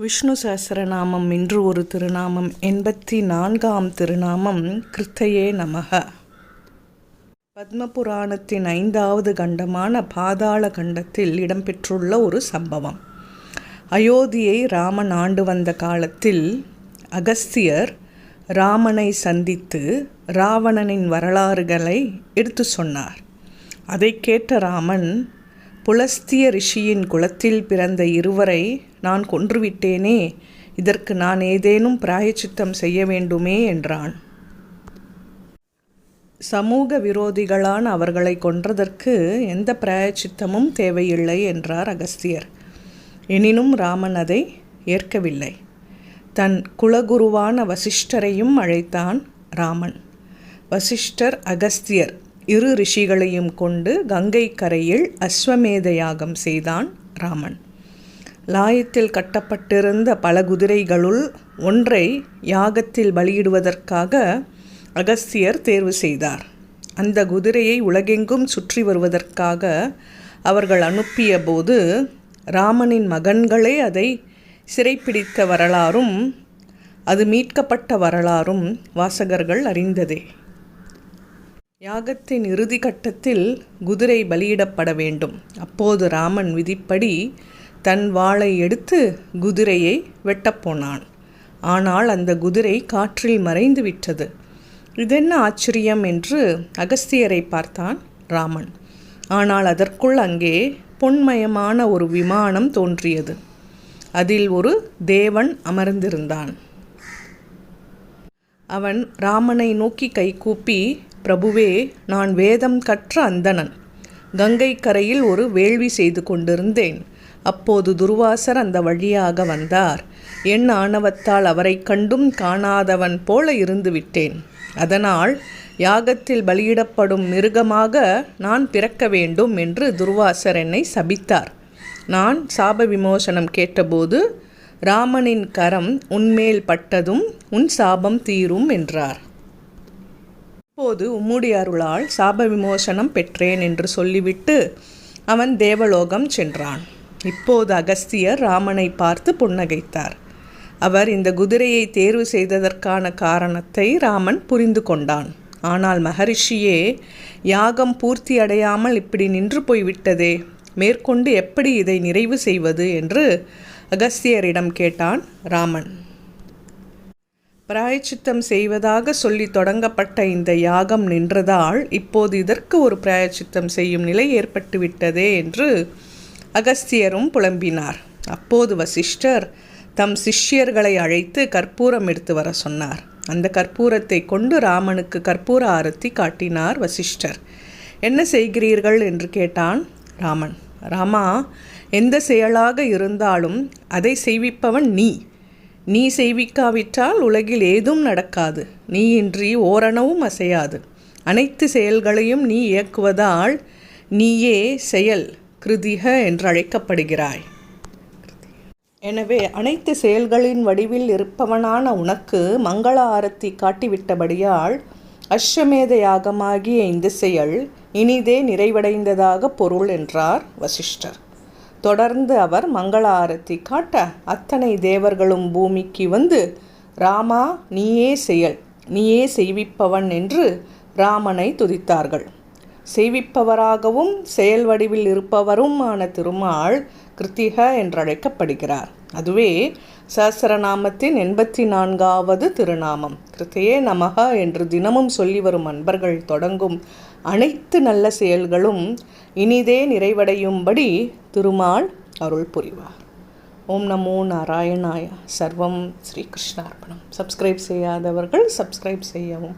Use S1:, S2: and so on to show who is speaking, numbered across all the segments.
S1: விஷ்ணு சஹசிரநாமம் இன்று ஒரு திருநாமம். எண்பத்தி நான்காம் திருநாமம். கிருத்தையே நமக. பத்மபுராணத்தின் ஐந்தாவது கண்டமான பாதாள கண்டத்தில் இடம்பெற்றுள்ள ஒரு சம்பவம். அயோத்தியை ராமன் ஆண்டு வந்த காலத்தில் அகஸ்தியர் ராமனை சந்தித்து ராவணனின் வரலாறுகளை எடுத்து சொன்னார். அதை கேட்ட ராமன் புலஸ்திய ரிஷியின் குலத்தில் பிறந்த இருவரை நான் கொன்றுவிட்டேனே இதற்கு நான் ஏதேனும் பிராயச்சித்தம் செய்ய வேண்டுமே என்றான். சமூக விரோதிகளான அவர்களை கொன்றதற்கு எந்த பிராயச்சித்தமும் தேவையில்லை என்றார் அகஸ்தியர். எனினும் ராமன் அதை ஏற்கவில்லை. தன் குலகுருவான வசிஷ்டரையும் அழைத்தான் ராமன். வசிஷ்டர் அகஸ்தியர். இரு ரிஷிகளையும் கொண்டு கங்கை கரையில் அஸ்வமேத யாகம் செய்தான் ராமன். லாயத்தில் கட்டப்பட்டிருந்த பல குதிரைகளுள் ஒன்றை யாகத்தில் பலியிடுவதற்காக அகஸ்தியர் தேர்வு செய்தார். அந்த குதிரையை உலகெங்கும் சுற்றி வருவதற்காக அவர்கள் அனுப்பிய போது ராமனின் மகன்களே அதை சிறைப்பிடித்த வரலாறும் அது மீட்கப்பட்ட வரலாறும் வாசகர்கள் அறிந்ததே. யாகத்தின் இறுதி கட்டத்தில் குதிரை பலியிடப்பட வேண்டும். அப்போது ராமன் விதிப்படி தன் வாளை எடுத்து குதிரையை வெட்டப்போனான் ஆனால் அந்த குதிரை காற்றில் மறைந்து விட்டது. இதென்ன ஆச்சரியம்? என்று அகஸ்தியரை பார்த்தான் ராமன். ஆனால் அதற்குள் அங்கே பொன்மயமான ஒரு விமானம் தோன்றியது. அதில் ஒரு தேவன் அமர்ந்திருந்தான். அவன் ராமனை நோக்கி கைகூப்பி பிரபுவே நான் வேதம் கற்ற அந்தணன். கங்கை கரையில் ஒரு வேள்வி செய்து கொண்டிருந்தேன். அப்போது துர்வாசர் அந்த வழியாக வந்தார். என் ஆணவத்தால் அவரை கண்டும் காணாதவன் போல இருந்து விட்டேன் அதனால் யாகத்தில் பலியிடப்படும் மிருகமாக நான் பிறக்க வேண்டும் என்று துர்வாசர் என்னை சபித்தார். நான் சாப விமோசனம் கேட்டபோது ராமனின் கரம் உன்மேல் பட்டதும் உன் சாபம் தீரும் என்றார். இப்போது உம்முடைய அருளால் சாப விமோசனம் பெற்றேன் என்று சொல்லிவிட்டு அவன் தேவலோகம் சென்றான். இப்போது அகஸ்தியர் ராமனை பார்த்து புன்னகைத்தார். அவர் இந்த குதிரையை தேர்வு செய்ததற்கான காரணத்தை ராமன் புரிந்து கொண்டான். ஆனால் மகரிஷியே யாகம் பூர்த்தி அடையாமல் இப்படி நின்று போய்விட்டதே மேற்கொண்டு எப்படி இதை நிறைவு செய்வது? என்று அகஸ்தியரிடம் கேட்டான் ராமன். பிராயச்சித்தம் செய்வதாக சொல்லி தொடங்கப்பட்ட இந்த யாகம் நின்றதால் இப்போது இதற்கு ஒரு பிராயச்சித்தம் செய்யும் நிலை ஏற்பட்டுவிட்டதே என்று அகஸ்தியரும் புலம்பினார். அப்போது வசிஷ்டர் தம் சிஷ்யர்களை அழைத்து கற்பூரம் எடுத்து வர சொன்னார். அந்த கற்பூரத்தை கொண்டு ராமனுக்கு கற்பூர ஆரத்தி காட்டினார் வசிஷ்டர். என்ன செய்கிறீர்கள்? என்று கேட்டான் ராமன். ராமா எந்த செயலாக இருந்தாலும் அதை செய்விப்பவன் நீ. நீ செய்விக்காவிட்டால் உலகில் ஏதும் நடக்காது. நீ இன்றி ஓரணவும் அசையாது. அனைத்து செயல்களையும் நீ இயக்குவதால் நீயே செயல் கிருதிக என்று அழைக்கப்படுகிறாய். எனவே அனைத்து செயல்களின் வடிவில் இருப்பவனான உனக்கு மங்கள ஆரத்தி காட்டிவிட்டபடியால் அஸ்வமேத யாகமாகிய இந்த செயல் இனிதே நிறைவடைந்ததாக பொருள் என்றார் வசிஷ்டர். தொடர்ந்து அவர் மங்கள ஆரத்தி காட்ட அத்தனை தேவர்களும் பூமிக்கு வந்து ராமா நீயே செயல் நீயே செய்விப்பவன் என்று ராமனை துதித்தார்கள். செய்விப்பவராகவும் செயல் வடிவில் இருப்பவருமான திருமால் கிருத்திக என்றழைக்கப்படுகிறார். அதுவே சஹசிரநாமத்தின் எண்பத்தி நான்காவது திருநாமம். கிருத்தையே நமக என்று தினமும் சொல்லி வரும் அன்பர்கள் தொடங்கும் அனைத்து நல்ல செயல்களும் இனிதே நிறைவடையும்படி திருமால் அருள் புரிவார். ஓம் நமோ நாராயணாய. சர்வம் ஸ்ரீகிருஷ்ணார்ப்பணம் சப்ஸ்கிரைப் செய்யாதவர்கள் சப்ஸ்கிரைப் செய்யவும்.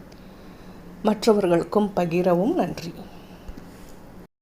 S1: மற்றவர்களுக்கும் பகிரவும் நன்றி